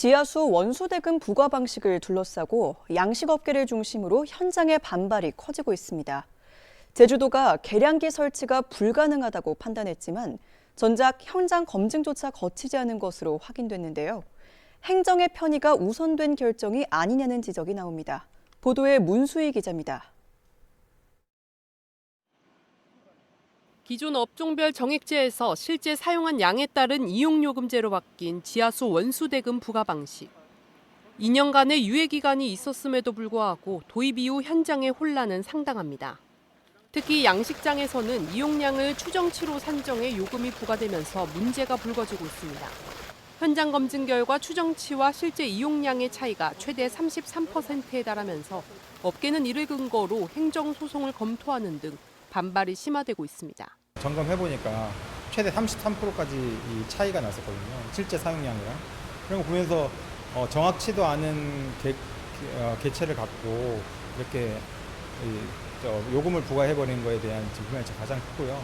지하수 원수대금 부과 방식을 둘러싸고 양식업계를 중심으로 현장의 반발이 커지고 있습니다. 제주도가 계량기 설치가 불가능하다고 판단했지만 전작 현장 검증조차 거치지 않은 것으로 확인됐는데요. 행정의 편의가 우선된 결정이 아니냐는 지적이 나옵니다. 보도에 문수희 기자입니다. 기존 업종별 정액제에서 실제 사용한 양에 따른 이용요금제로 바뀐 지하수 원수대금 부과 방식. 2년간의 유예 기간이 있었음에도 불구하고 도입 이후 현장의 혼란은 상당합니다. 특히 양식장에서는 이용량을 추정치로 산정해 요금이 부과되면서 문제가 불거지고 있습니다. 현장 검증 결과 추정치와 실제 이용량의 차이가 최대 33%에 달하면서 업계는 이를 근거로 행정소송을 검토하는 등 반발이 심화되고 있습니다. 점검해 보니까 최대 33%까지 이 차이가 났었거든요. 실제 사용량이랑. 그런 거 보면서 어, 정확치도 않은 개, 어, 개체를 갖고 이렇게 이, 저, 요금을 부과해 버리는 거에 대한 불만이 가장 크고요.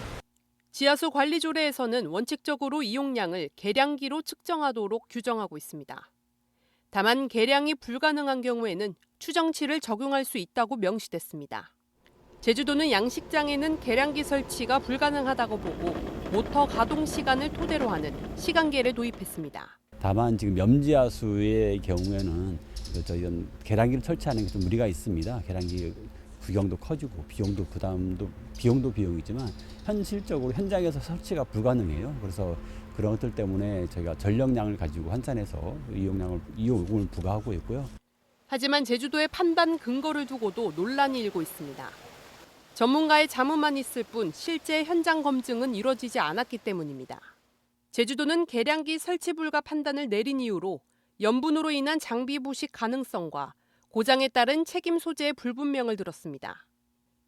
지하수 관리 조례에서는 원칙적으로 이용량을 계량기로 측정하도록 규정하고 있습니다. 다만 계량이 불가능한 경우에는 추정치를 적용할 수 있다고 명시됐습니다. 제주도는 양식장에는 계량기 설치가 불가능하다고 보고 모터 가동 시간을 토대로 하는 시간계를 도입했습니다. 다만 지금 염지하수의 경우에는 그 저희 계량기를 설치하는 게 좀 무리가 있습니다. 계량기 구경도 커지고 비용도 부담도 비용도 비용이지만 현실적으로 현장에서 설치가 불가능해요. 그래서 그런 것들 때문에 저희가 전력량을 가지고 환산해서 이용량을 이용을 부과하고 있고요. 하지만 제주도의 판단 근거를 두고도 논란이 일고 있습니다. 전문가의 자문만 있을 뿐 실제 현장 검증은 이뤄지지 않았기 때문입니다. 제주도는 계량기 설치 불가 판단을 내린 이유로 염분으로 인한 장비 부식 가능성과 고장에 따른 책임 소재의 불분명을 들었습니다.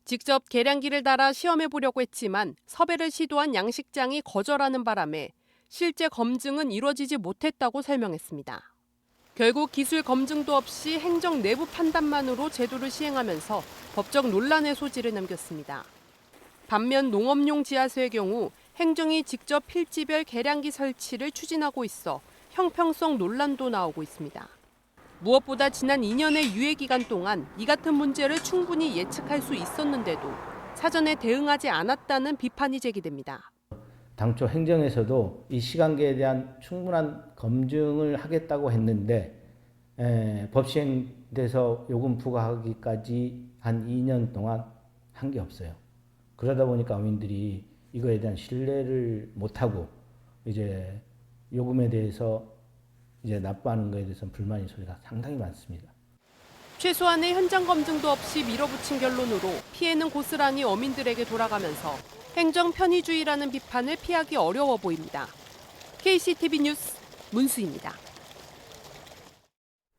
직접 계량기를 달아 시험해 보려고 했지만 섭외를 시도한 양식장이 거절하는 바람에 실제 검증은 이뤄지지 못했다고 설명했습니다. 결국 기술 검증도 없이 행정 내부 판단만으로 제도를 시행하면서 법적 논란의 소지를 남겼습니다. 반면 농업용 지하수의 경우 행정이 직접 필지별 계량기 설치를 추진하고 있어 형평성 논란도 나오고 있습니다. 무엇보다 지난 2년의 유예 기간 동안 이 같은 문제를 충분히 예측할 수 있었는데도 사전에 대응하지 않았다는 비판이 제기됩니다. 당초 행정에서도 이 시간계에 대한 충분한 검증을 하겠다고 했는데 에, 법 시행돼서 요금 부과하기까지 한 2년 동안 한 게 없어요. 그러다 보니까 어민들이 이거에 대한 신뢰를 못하고 이제 요금에 대해서 이제 납부하는 것에 대해서 불만의 소리가 상당히 많습니다. 최소한의 현장 검증도 없이 밀어붙인 결론으로 피해는 고스란히 어민들에게 돌아가면서 행정 편의주의라는 비판을 피하기 어려워 보입니다. KCTV 뉴스 문수입니다.